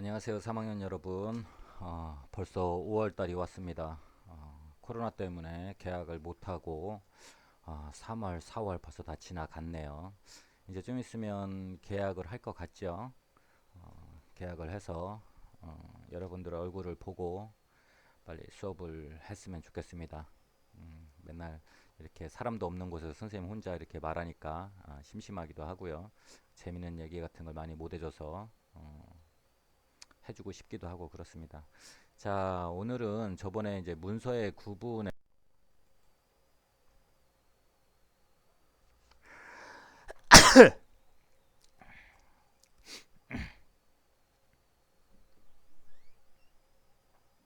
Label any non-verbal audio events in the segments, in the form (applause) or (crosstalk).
안녕하세요, 3학년 여러분. 어, 벌써 5월 달이 왔습니다. 어, 코로나 때문에 개학을 못하고 어, 3월, 4월 벌써 다 지나갔네요. 이제 좀 있으면 개학을 할 것 같죠? 어, 개학을 해서 어, 여러분들 얼굴을 보고 빨리 수업을 했으면 좋겠습니다. 음, 맨날 이렇게 사람도 없는 곳에서 선생님 혼자 이렇게 말하니까 아, 심심하기도 하고요. 재밌는 얘기 같은 걸 많이 못 해줘서 어, 해주고 싶기도 하고 그렇습니다. 자, 오늘은 저번에 이제 문서의 구분에 (coughs)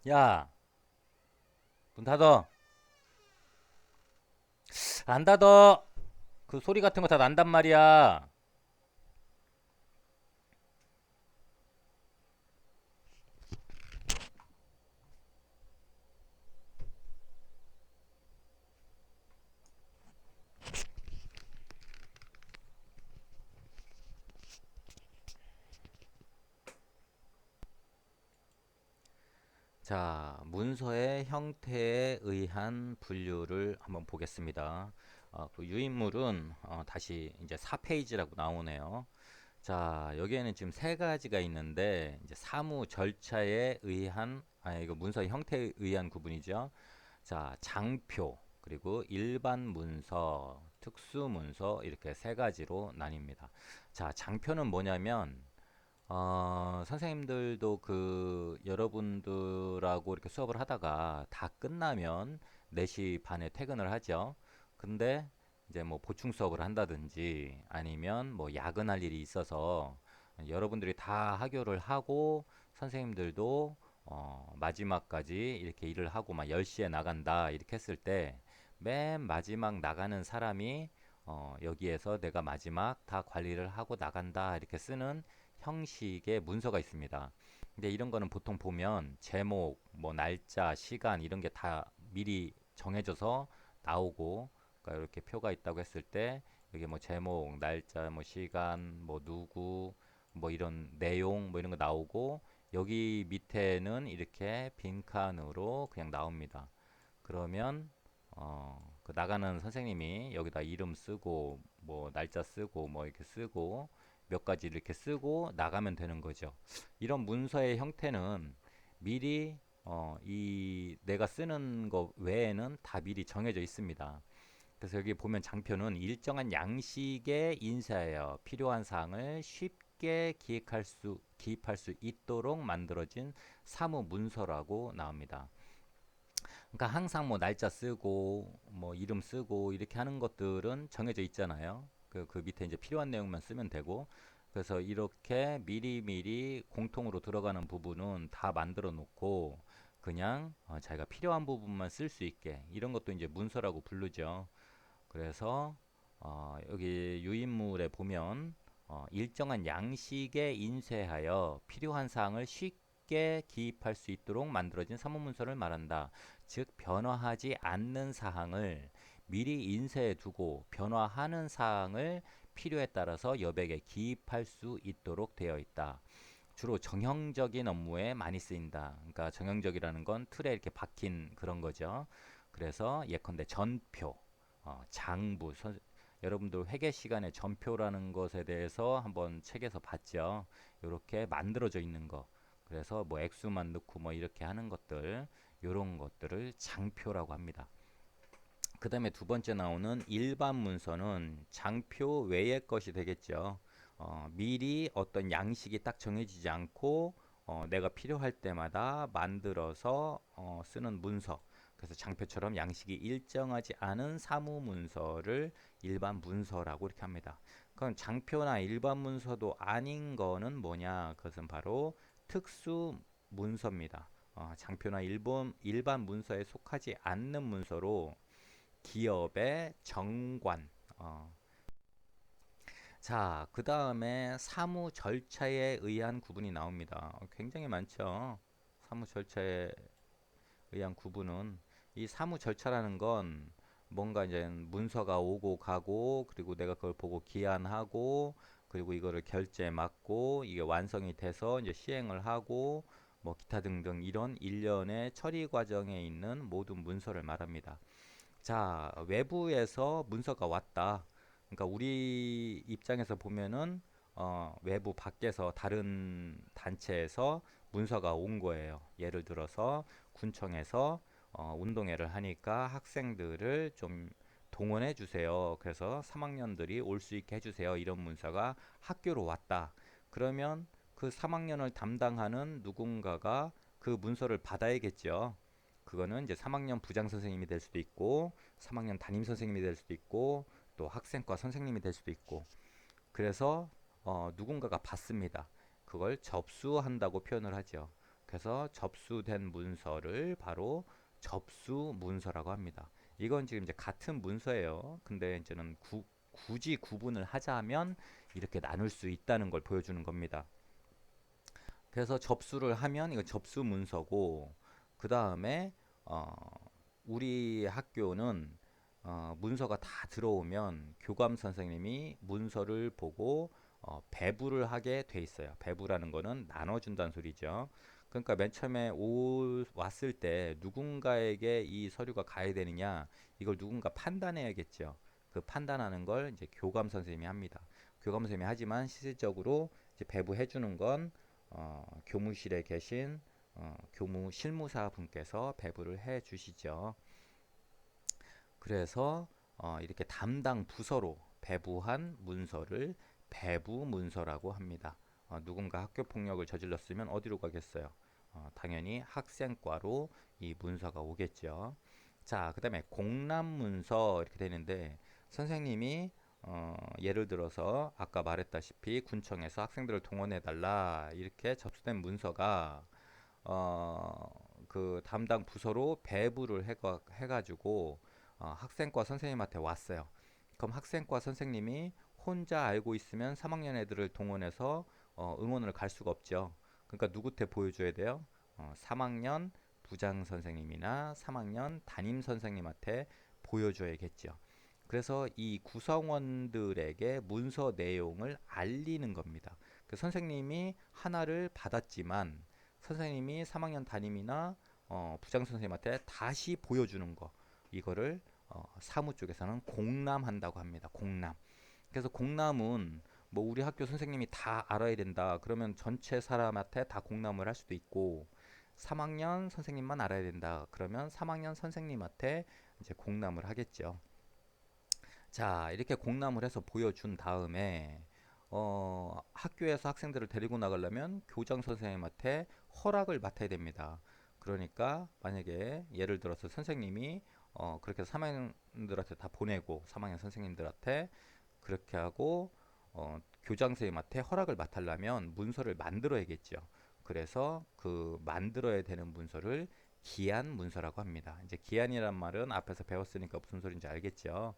야, 문 닫어. 안 닫어. 그 소리 같은 거 다 난단 말이야. 자, 문서의 형태에 의한 분류를 한번 보겠습니다. 어, 그 유인물은 어, 다시 이제 4페이지라고 나오네요. 자, 여기에는 지금 세 가지가 있는데 이제 사무 절차에 의한 아 이거 문서의 형태에 의한 구분이죠. 자, 장표 그리고 일반 문서, 특수 문서 이렇게 세 가지로 나뉩니다. 자, 장표는 뭐냐면 어, 선생님들도 그 여러분들하고 이렇게 수업을 하다가 다 끝나면 4시 반에 퇴근을 하죠. 근데 이제 뭐 보충 수업을 한다든지 아니면 뭐 야근할 일이 있어서 여러분들이 다 하교를 하고 선생님들도 어, 마지막까지 이렇게 일을 하고 막 10시에 나간다 이렇게 했을 때 맨 마지막 나가는 사람이 어, 여기에서 내가 마지막 다 관리를 하고 나간다 이렇게 쓰는 형식의 문서가 있습니다. 근데 이런 거는 보통 보면 제목, 뭐 날짜, 시간 이런 게 다 미리 정해져서 나오고 그러니까 이렇게 표가 있다고 했을 때 여기 뭐 제목, 날짜, 뭐 시간, 뭐 누구, 뭐 이런 내용 뭐 이런 거 나오고 여기 밑에는 이렇게 빈칸으로 그냥 나옵니다. 그러면 어, 그 나가는 선생님이 여기다 이름 쓰고 뭐 날짜 쓰고 뭐 이렇게 쓰고 몇 가지 이렇게 쓰고 나가면 되는 거죠. 이런 문서의 형태는 미리 어, 이 내가 쓰는 거 외에는 다 미리 정해져 있습니다. 그래서 여기 보면 장표는 일정한 양식의 인쇄하여 필요한 사항을 쉽게 기획할 수, 기입할 수 있도록 만들어진 사무 문서라고 나옵니다. 그러니까 항상 뭐 날짜 쓰고 뭐 이름 쓰고 이렇게 하는 것들은 정해져 있잖아요. 그, 그 밑에 이제 필요한 내용만 쓰면 되고 그래서 이렇게 미리미리 공통으로 들어가는 부분은 다 만들어 놓고 그냥 어, 자기가 필요한 부분만 쓸 수 있게 이런 것도 이제 문서라고 부르죠. 그래서 어, 여기 유인물에 보면 어, 일정한 양식에 인쇄하여 필요한 사항을 쉽게 기입할 수 있도록 만들어진 사무문서를 말한다. 즉 변화하지 않는 사항을 미리 인쇄해 두고 변화하는 사항을 필요에 따라서 여백에 기입할 수 있도록 되어 있다. 주로 정형적인 업무에 많이 쓰인다. 그러니까 정형적이라는 건 틀에 이렇게 박힌 그런 거죠. 그래서 예컨대 전표, 어, 장부, 선, 여러분들 회계 시간에 전표라는 것에 대해서 한번 책에서 봤죠. 이렇게 만들어져 있는 거. 그래서 뭐 액수만 넣고 뭐 이렇게 하는 것들, 이런 것들을 장표라고 합니다. 그 다음에 두 번째 나오는 일반 문서는 장표 외의 것이 되겠죠. 어, 미리 어떤 양식이 딱 정해지지 않고 어, 내가 필요할 때마다 만들어서 어, 쓰는 문서. 그래서 장표처럼 양식이 일정하지 않은 사무 문서를 일반 문서라고 이렇게 합니다. 그럼 장표나 일반 문서도 아닌 거는 뭐냐? 그것은 바로 특수 문서입니다. 어, 장표나 일본, 일반 문서에 속하지 않는 문서로 기업의 정관. 어. 자, 그 다음에 사무 절차에 의한 구분이 나옵니다. 어, 굉장히 많죠. 사무 절차에 의한 구분은 이 사무 절차라는 건 뭔가 이제 문서가 오고 가고 그리고 내가 그걸 보고 기한하고 그리고 이거를 결제 맞고 이게 완성이 돼서 이제 시행을 하고 뭐 기타 등등 이런 일련의 처리 과정에 있는 모든 문서를 말합니다. 자, 외부에서 문서가 왔다. 그러니까 우리 입장에서 보면은 어, 외부 밖에서 다른 단체에서 문서가 온 거예요. 예를 들어서 군청에서 어, 운동회를 하니까 학생들을 좀 동원해 주세요. 그래서 3학년들이 올 수 있게 해주세요. 이런 문서가 학교로 왔다. 그러면 그 3학년을 담당하는 누군가가 그 문서를 받아야겠죠. 그거는 이제 3학년 부장 선생님이 될 수도 있고 3학년 담임 선생님이 될 수도 있고 또 학생과 선생님이 될 수도 있고 그래서 어, 누군가가 받습니다. 그걸 접수한다고 표현을 하죠. 그래서 접수된 문서를 바로 접수 문서라고 합니다. 이건 지금 이제 같은 문서예요. 근데 이제는 구, 굳이 구분을 하자면 이렇게 나눌 수 있다는 걸 보여주는 겁니다. 그래서 접수를 하면 이거 접수 문서고 그 다음에 어, 우리 학교는 어, 문서가 다 들어오면 교감 선생님이 문서를 보고 어, 배부를 하게 돼 있어요. 배부라는 거는 나눠준다는 소리죠. 그러니까 맨 처음에 오, 왔을 때 누군가에게 이 서류가 가야 되느냐 이걸 누군가 판단해야겠죠. 그 판단하는 걸 이제 교감 선생님이 합니다. 교감 선생님이 하지만 실질적으로 이제 배부해 주는 건 어, 교무실에 계신 어, 교무 실무사 분께서 배부를 해 주시죠. 그래서 어, 이렇게 담당 부서로 배부한 문서를 배부 문서라고 합니다. 어, 누군가 학교 폭력을 저질렀으면 어디로 가겠어요? 어, 당연히 학생과로 이 문서가 오겠죠. 자, 그 다음에 공람 문서 이렇게 되는데 선생님이 어, 예를 들어서 아까 말했다시피 군청에서 학생들을 동원해 달라 이렇게 접수된 문서가 어, 그 담당 부서로 배부를 해가, 해가지고 어, 학생과 선생님한테 왔어요. 그럼 학생과 선생님이 혼자 알고 있으면 3학년 애들을 동원해서 어, 응원을 갈 수가 없죠. 그러니까 누구한테 보여줘야 돼요? 어, 3학년 부장 선생님이나 3학년 담임 선생님한테 보여줘야겠죠. 그래서 이 구성원들에게 문서 내용을 알리는 겁니다. 그 선생님이 하나를 받았지만 선생님이 3학년 담임이나 어, 부장 선생님한테 다시 보여주는 거 이거를 어, 사무 쪽에서는 공람한다고 합니다. 공람. 그래서 공람은 뭐 우리 학교 선생님이 다 알아야 된다. 그러면 전체 사람한테 다 공람을 할 수도 있고 3학년 선생님만 알아야 된다. 그러면 3학년 선생님한테 이제 공람을 하겠죠. 자, 이렇게 공람을 해서 보여준 다음에 어, 학교에서 학생들을 데리고 나가려면 교장 선생님한테 허락을 맡아야 됩니다. 그러니까 만약에 예를 들어서 선생님이 어, 그렇게 3학년들한테 다 보내고 3학년 선생님들한테 그렇게 하고 어, 교장 선생님한테 허락을 맡으려면 문서를 만들어야겠죠. 그래서 그 만들어야 되는 문서를 기한 문서라고 합니다. 이제 기한이란 말은 앞에서 배웠으니까 무슨 소리인지 알겠죠.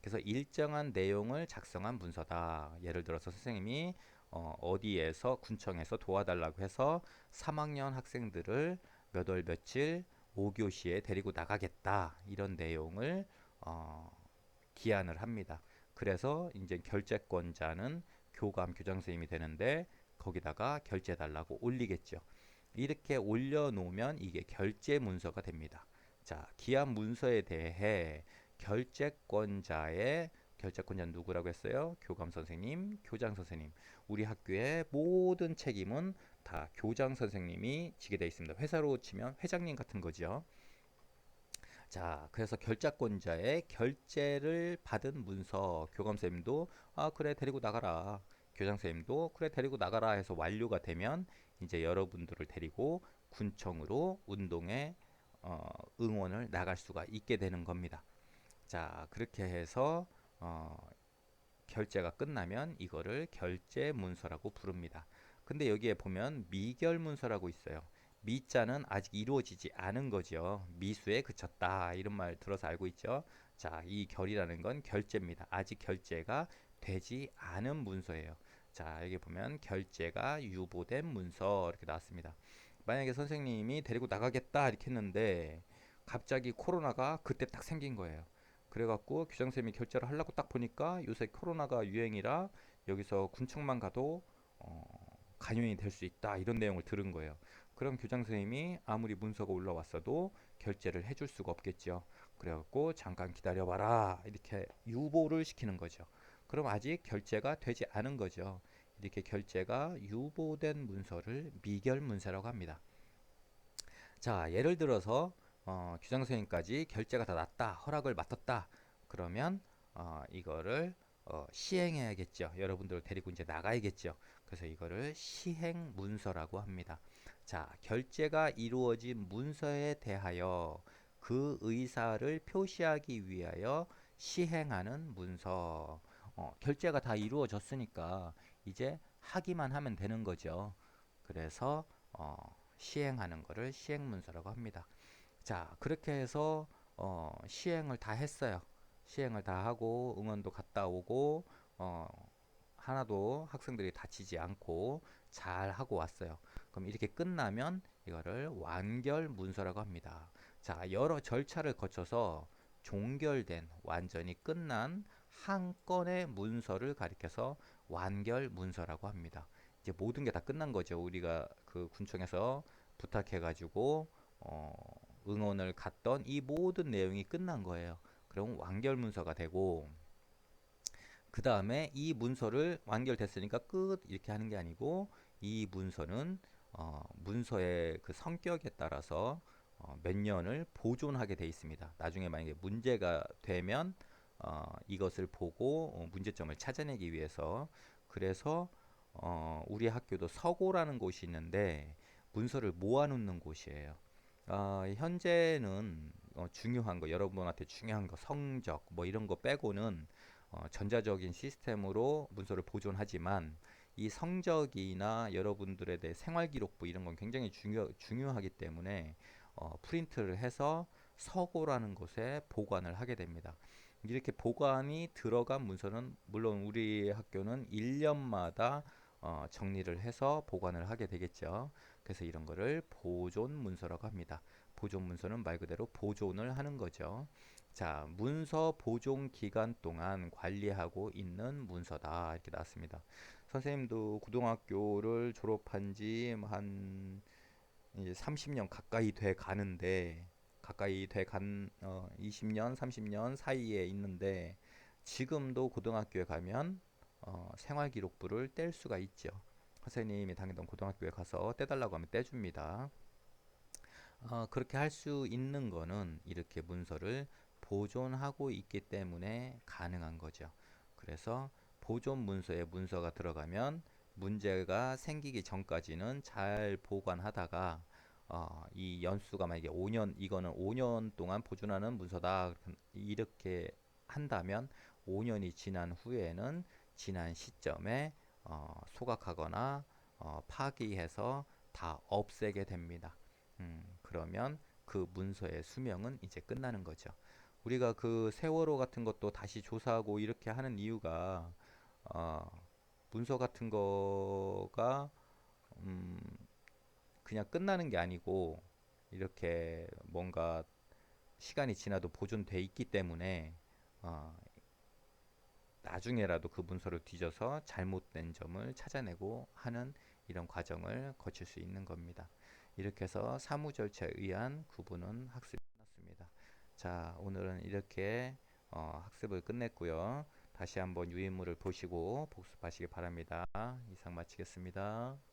그래서 일정한 내용을 작성한 문서다. 예를 들어서 선생님이 어, 어디에서 군청에서 도와달라고 해서 3학년 학생들을 몇 월 며칠 5교시에 데리고 나가겠다. 이런 내용을 어, 기한을 합니다. 그래서 이제 결재권자는 교감 교장 선생님이 되는데 거기다가 결제 달라고 올리겠죠. 이렇게 올려놓으면 이게 결제 문서가 됩니다. 자, 기한 문서에 대해 결재권자의 결재권자는 누구라고 했어요? 교감 선생님, 교장 선생님. 우리 학교의 모든 책임은 다 교장 선생님이 지게 되어 있습니다. 회사로 치면 회장님 같은 거죠. 자, 그래서 결자권자의 결제를 받은 문서 교감 선생님도 아 그래 데리고 나가라. 교장 선생님도 그래 데리고 나가라 해서 완료가 되면 이제 여러분들을 데리고 군청으로 운동에 어, 응원을 나갈 수가 있게 되는 겁니다. 자, 그렇게 해서 어, 결제가 끝나면 이거를 결제 문서라고 부릅니다. 근데 여기에 보면 미결 문서라고 있어요. 미자는 아직 이루어지지 않은 거죠. 미수에 그쳤다. 이런 말 들어서 알고 있죠. 자, 이 결이라는 건 결제입니다. 아직 결제가 되지 않은 문서예요. 자, 여기 보면 결제가 유보된 문서 이렇게 나왔습니다. 만약에 선생님이 데리고 나가겠다 이렇게 했는데 갑자기 코로나가 그때 딱 생긴 거예요. 그래갖고 교장선생님이 결제를 하려고 딱 보니까 요새 코로나가 유행이라 여기서 군청만 가도 어, 간연이 될 수 있다 이런 내용을 들은 거예요. 그럼 교장 선생님이 아무리 문서가 올라왔어도 결제를 해줄 수가 없겠죠. 그래갖고 잠깐 기다려봐라 이렇게 유보를 시키는 거죠. 그럼 아직 결제가 되지 않은 거죠. 이렇게 결제가 유보된 문서를 미결 문서라고 합니다. 자, 예를 들어서 어, 규장 선생님까지 결제가 다 났다, 허락을 맡았다. 그러면 어, 이거를 어, 시행해야겠죠. 여러분들을 데리고 이제 나가야겠죠. 그래서 이거를 시행 문서라고 합니다. 자, 결제가 이루어진 문서에 대하여 그 의사를 표시하기 위하여 시행하는 문서. 어, 결제가 다 이루어졌으니까 이제 하기만 하면 되는 거죠. 그래서 어, 시행하는 거를 시행 문서라고 합니다. 자, 그렇게 해서 어, 시행을 다 했어요. 시행을 다 하고 응원도 갔다 오고 어, 하나도 학생들이 다치지 않고 잘 하고 왔어요. 그럼 이렇게 끝나면 이거를 완결 문서라고 합니다. 자, 여러 절차를 거쳐서 종결된 완전히 끝난 한 건의 문서를 가리켜서 완결 문서라고 합니다. 이제 모든 게 다 끝난 거죠. 우리가 그 군청에서 부탁해 가지고 어, 응원을 갔던 이 모든 내용이 끝난 거예요. 그럼 완결 문서가 되고 그 다음에 이 문서를 완결됐으니까 끝 이렇게 하는 게 아니고 이 문서는 어, 문서의 그 성격에 따라서 어, 몇 년을 보존하게 돼 있습니다. 나중에 만약에 문제가 되면 어, 이것을 보고 어, 문제점을 찾아내기 위해서 그래서 어, 우리 학교도 서고라는 곳이 있는데 문서를 모아놓는 곳이에요. 어, 현재는 어, 중요한 거 여러분한테 중요한 거 성적 뭐 이런 거 빼고는 어, 전자적인 시스템으로 문서를 보존하지만 이 성적이나 여러분들에 대해 생활 기록부 이런 건 굉장히 중요, 중요하기 때문에 어, 프린트를 해서 서고라는 곳에 보관을 하게 됩니다. 이렇게 보관이 들어간 문서는 물론 우리 학교는 1년마다 어, 정리를 해서 보관을 하게 되겠죠. 그래서 이런 거를 보존 문서라고 합니다. 보존 문서는 말 그대로 보존을 하는 거죠. 자, 문서 보존 기간 동안 관리하고 있는 문서다. 이렇게 나왔습니다. 선생님도 고등학교를 졸업한 지한 30년 가까이 돼 가는데 가까이 돼간 어, 20년, 30년 사이에 있는데 지금도 고등학교에 가면 어, 생활기록부를 뗄 수가 있죠. 선생님이 다니던 고등학교에 가서 떼달라고 하면 떼줍니다. 어, 그렇게 할 수 있는 거는 이렇게 문서를 보존하고 있기 때문에 가능한 거죠. 그래서 보존 문서에 문서가 들어가면 문제가 생기기 전까지는 잘 보관하다가 어, 이 연수가 만약에 5년 이거는 5년 동안 보존하는 문서다 이렇게 한다면 5년이 지난 후에는 지난 시점에 어, 소각하거나 어, 파기해서 다 없애게 됩니다. 음, 그러면 그 문서의 수명은 이제 끝나는 거죠. 우리가 그 세월호 같은 것도 다시 조사하고 이렇게 하는 이유가 어, 문서 같은 거가 음, 그냥 끝나는 게 아니고 이렇게 뭔가 시간이 지나도 보존돼 있기 때문에 어, 나중에라도 그 문서를 뒤져서 잘못된 점을 찾아내고 하는 이런 과정을 거칠 수 있는 겁니다. 이렇게 해서 사무 절차에 의한 구분은 학습이 끝났습니다. 자, 오늘은 이렇게 어, 학습을 끝냈고요. 다시 한번 유인물을 보시고 복습하시기 바랍니다. 이상 마치겠습니다.